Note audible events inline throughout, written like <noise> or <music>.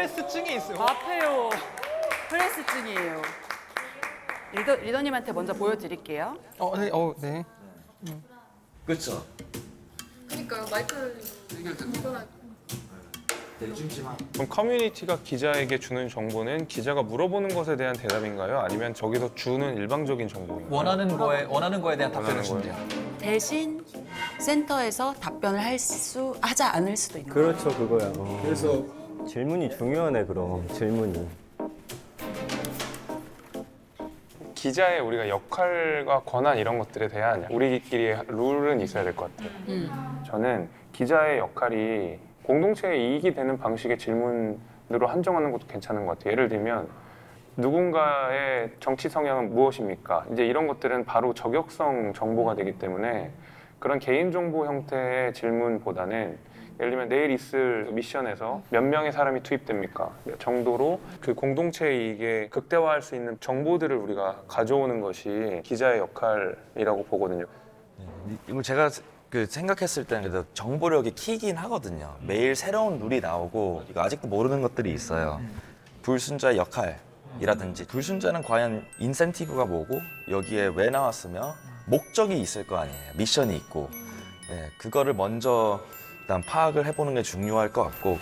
프레스증이 있어요. 마페오 프레스증이에요. 리더, 리더님한테 먼저 보여드릴게요. 어, 네, 어, 네. 그렇죠. 그러니까 마이크를 불편하게. 그럼 커뮤니티가 기자에게 주는 정보는 기자가 물어보는 것에 대한 대답인가요? 아니면 저기서 주는 일방적인 정보인가요? 원하는 거에 원하는 거에 대한 답변을 원하는 준대요. 대신 센터에서 답변을 할 수 하지 않을 수도 있는 거예요. 그렇죠 그거야. 그래서 질문이 중요하네 그럼 질문이. 기자의 우리가 역할과 권한 이런 것들에 대한 우리끼리의 룰은 있어야 될 것 같아요. 저는 기자의 역할이 공동체의 이익이 되는 방식의 질문으로 한정하는 것도 괜찮은 것 같아요. 예를 들면 누군가의 정치 성향은 무엇입니까? 이제 이런 것들은 바로 저격성 정보가 되기 때문에 그런 개인 정보 형태의 질문보다는 예를 들면 내일 있을 미션에서 몇 명의 사람이 투입됩니까? 정도로 그 공동체 이익에 극대화할 수 있는 정보들을 우리가 가져오는 것이 기자의 역할이라고 보거든요. 이거 제가 그 생각했을 때는 그래도 정보력이 키긴 하거든요. 매일 새로운 룰이 나오고 아직도 모르는 것들이 있어요. 불순자의 역할이라든지 불순자는 과연 인센티브가 뭐고 여기에 왜 나왔으며 목적이 있을 거 아니에요. 미션이 있고 예, 그거를 먼저 일단 파악을 해보는 게 중요할 것 같고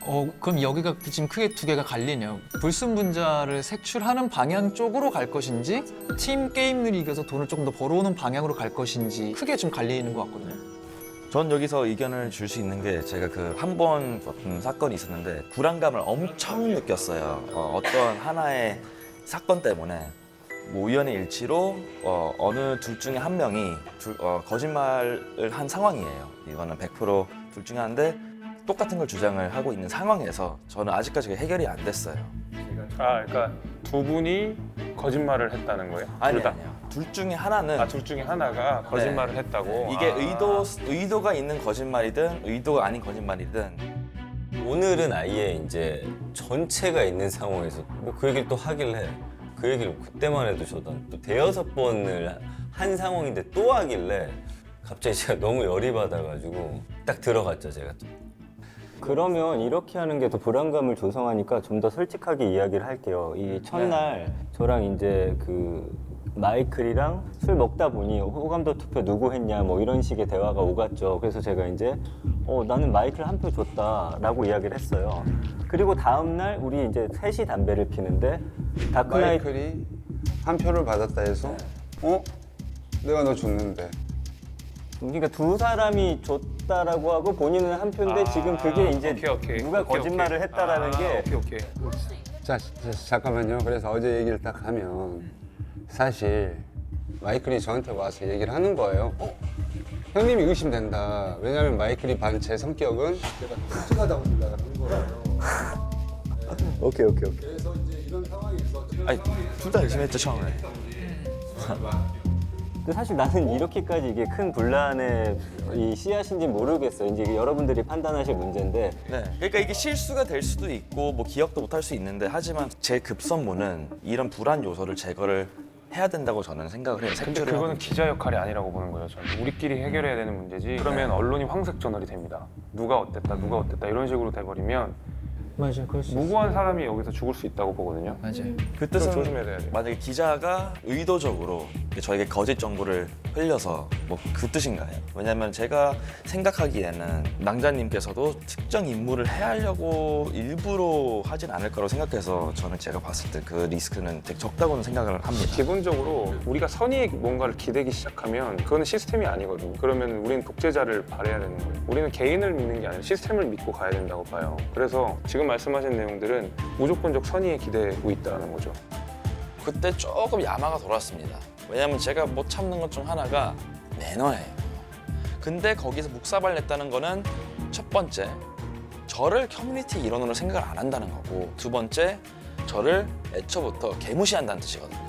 어, 그럼 여기가 지금 크게 두 개가 갈리네요. 불순분자를 색출하는 방향 쪽으로 갈 것인지 팀 게임을 이겨서 돈을 조금 더 벌어오는 방향으로 갈 것인지 크게 좀 갈리는 것 같거든요. 전 여기서 의견을 줄 수 있는 게 제가 그 한번 어떤 사건이 있었는데 불안감을 엄청 느꼈어요. 어, 떤 하나의 사건 때문에 뭐 우연의 일치로 어, 어느 둘 중에 한 명이 둘- 어, 거짓말을 한 상황이에요. 이거는 100%둘 중에 한데 똑같은 걸 주장을 하고 있는 상황에서 저는 아직까지 해결이 안 됐어요. 아, 그러니까 두 분이 거짓말을 했다는 거예요? 아니 둘 다. 아니요. 둘 중에 하나는 아, 둘 중에 하나가 거짓말을 했다고. 이게 아. 의도 의도가 있는 거짓말이든 의도가 아닌 거짓말이든 오늘은 아예 이제 전체가 있는 상황에서 뭐 그 얘기를 또 하길래 그 얘기를 그때만 해도 저도 또 대여섯 번을 한 상황인데 또 하길래 갑자기 제가 너무 열이 받아가지고 딱 들어갔죠 제가 또. 그러면 이렇게 하는 게 더 불안감을 조성하니까 좀 더 솔직하게 이야기를 할게요. 이 첫날 저랑 이제 그 마이클이랑 술 먹다 보니 호감도 투표 누구 했냐 뭐 이런 식의 대화가 오갔죠. 그래서 제가 이제 어 나는 마이클 한 표 줬다라고 이야기를 했어요. 그리고 다음 날 우리 이제 셋이 담배를 피는데 다크나이트 마이클이 한 표를 받았다 해서 어? 내가 너 줬는데 그러니까 두 사람이 줬다라고 하고 본인은 한 표인데 지금 그게 이제 아, 오케이, 오케이. 누가 오케이, 거짓말을 오케이. 했다라는 아, 게 오케이, 오케이. 자, 자, 잠깐만요 그래서 어제 얘기를 딱 하면 사실 마이클이 저한테 와서 얘기를 하는 거예요 어? 형님이 의심된다 왜냐면 마이클이 반 제 성격은 제가 솔직하다고 생각하는 거예요 <laughs> 오케이 오케이 오케이 아니 둘 다 열심히 했죠 처음에. 근데 사실 나는 이렇게까지 이게 큰 분란의 이 씨앗인지 모르겠어요. 이제 이게 여러분들이 판단하실 문제인데 네. 그러니까 이게 실수가 될 수도 있고 뭐 기억도 못 할 수 있는데 하지만 제 급선무는 이런 불안 요소를 제거를 해야 된다고 저는 생각을 해요. 근데 색출을 그거는 하든지. 기자 역할이 아니라고 보는 거예요. 저는 우리끼리 해결해야 되는 문제지. 그러면 언론이 황색 전월이 됩니다. 누가 어땠다, 누가 어땠다 이런 식으로 돼버리면 맞아요, 그럴 수 무고한 사람이 여기서 죽을 수 있다고 보거든요. 맞아요. 그좀 뜻은 조심해야 돼요. 만약에 기자가 의도적으로 저에게 거짓 정보를 흘려서 뭐 그 뜻인가요? 왜냐하면 제가 생각하기에는 낭자님께서도 특정 인물을 해하려고 일부러 하진 않을 거라고 생각해서 저는 제가 봤을 때 그 리스크는 되게 적다고는 생각을 합니다. 기본적으로 우리가 선의의 뭔가를 기대기 시작하면 그거는 시스템이 아니거든요. 그러면 우리는 독재자를 발해야 되는 거예요. 우리는 개인을 믿는 게 아니라 시스템을 믿고 가야 된다고 봐요. 그래서 지금 말씀하신 내용들은 무조건적 선의에 기대고 있다는 거죠. 그때 조금 야마가 돌았습니다. 왜냐하면 제가 못 참는 것 중 하나가 매너예요. 근데 거기서 묵사발 냈다는 거는 첫 번째, 저를 커뮤니티 일원으로 생각을 안 한다는 거고 두 번째, 저를 애초부터 개무시한다는 뜻이거든요.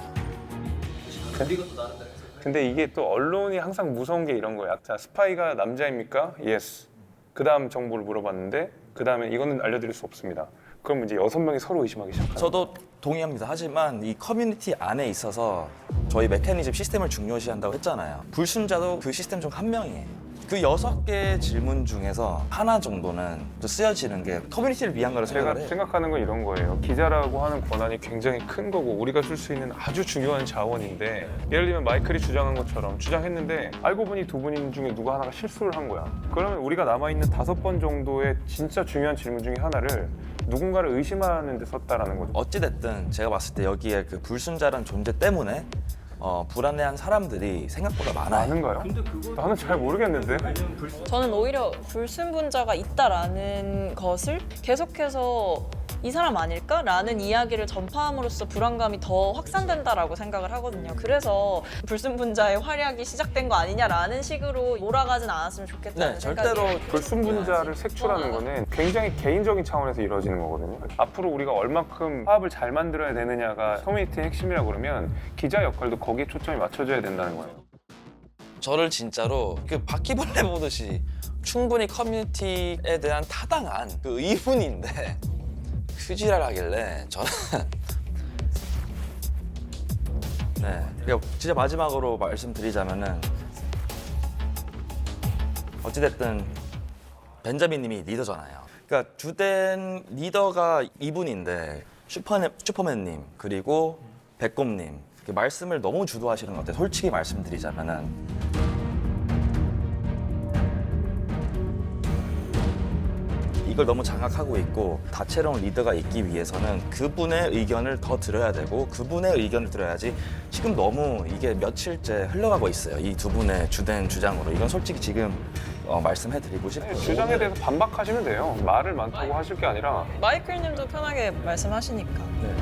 근데 이게 또 언론이 항상 무서운 게 이런 거야. 자, 스파이가 남자입니까? 예스. 그 다음 정보를 물어봤는데 그 다음에 이거는 알려드릴 수 없습니다. 그럼 이제 여섯 명이 서로 의심하기 거예요. 저도 동의합니다. 하지만 이 커뮤니티 안에 있어서 저희 메커니즘 시스템을 중요시한다고 했잖아요. 불순자도 그 시스템 중 한 명이에요. 그 여섯 개 질문 중에서 하나 정도는 또 쓰여지는 게 커뮤니티를 위한 거라 제가 생각을 해요. 생각하는 건 이런 거예요. 기자라고 하는 권한이 굉장히 큰 거고 우리가 쓸 수 있는 아주 중요한 자원인데 예를 들면 마이클이 주장한 것처럼 주장했는데 알고 보니 두 분 중에 누가 하나가 실수를 한 거야. 그러면 우리가 남아 있는 다섯 번 정도의 진짜 중요한 질문 중에 하나를 누군가를 의심하는 데 썼다라는 거죠. 어찌됐든 제가 봤을 때 여기에 그 불순자란 존재 때문에 어, 불안해한 사람들이 생각보다 많아요. 많은가요? 나는 잘 모르겠는데. 저는 오히려 불순분자가 있다라는 것을 계속해서 이 사람 아닐까라는 이야기를 전파함으로써 불안감이 더 확산된다라고 생각을 하거든요. 그래서 불순분자의 활약이 시작된 거 아니냐라는 식으로 몰아가진 않았으면 좋겠다는 네, 생각이 절대로 불순분자를 색출하는 거는 굉장히 개인적인 차원에서 이루어지는 거거든요. 앞으로 우리가 얼만큼 화합을 잘 만들어야 되느냐가 커뮤니티의 핵심이라고 그러면 기자 역할도 거기에 초점이 맞춰져야 된다는 거예요. 저를 진짜로 그 바퀴벌레 보듯이 충분히 커뮤니티에 대한 타당한 그 의문인데 휴지랄 하길래 저는 <laughs> 네 그리고 진짜 마지막으로 말씀드리자면은 어찌됐든 벤자민님이 리더잖아요. 그러니까 주된 리더가 이분인데 슈퍼맨, 슈퍼맨님 그리고 백곰님 그 말씀을 너무 주도하시는 것 같아요. 솔직히 말씀드리자면은 이걸 너무 장악하고 있고 다채로운 리더가 있기 위해서는 그분의 의견을 더 들어야 되고 그분의 의견을 들어야지 지금 너무 이게 며칠째 흘러가고 있어요. 이 두 분의 주된 주장으로 이건 솔직히 지금 어, 말씀해드리고 싶어요. 네, 주장에 대해서 반박하시면 돼요. 말을 많다고 하실 게 아니라 마이클 님도 편하게 말씀하시니까. 네.